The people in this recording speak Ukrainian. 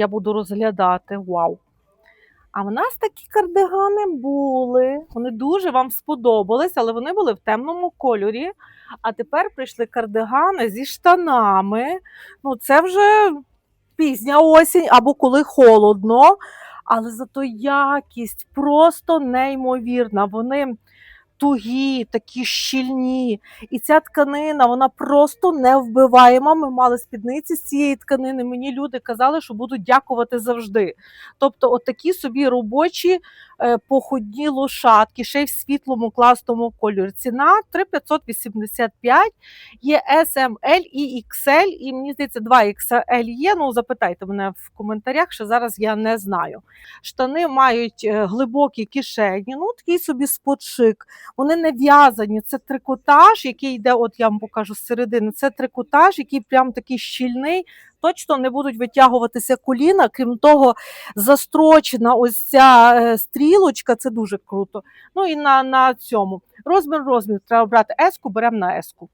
я буду розглядати. Вау! А в нас такі кардигани були. Вони дуже вам сподобались, але вони були в темному кольорі. А тепер прийшли кардигани зі штанами. Ну, це вже пізня осінь або коли холодно. Але зато якість просто неймовірна. Вони тугі, такі щільні. І ця тканина, вона просто невбиваєма. Ми мали спідниці з цієї тканини. Мені люди казали, що будуть дякувати завжди. Тобто, от такі собі робочі походні лошадки, ще й в світлому класному кольорі. Ціна 3585, є S, M, L і XL, і мені здається, 2 XL є. Ну, запитайте мене в коментарях, що зараз я не знаю. Штани мають е, глибокі кишені, ну такий собі сподшик. Вони не в'язані. Це трикотаж, який йде, от я вам покажу з середини. Це трикотаж, який прям такий щільний. Точно не будуть витягуватися коліна. Крім того, застрочена ось ця е, стрілочка, це дуже круто. Ну і на, на цьому розмір розмір треба брати еску, беремо на еску.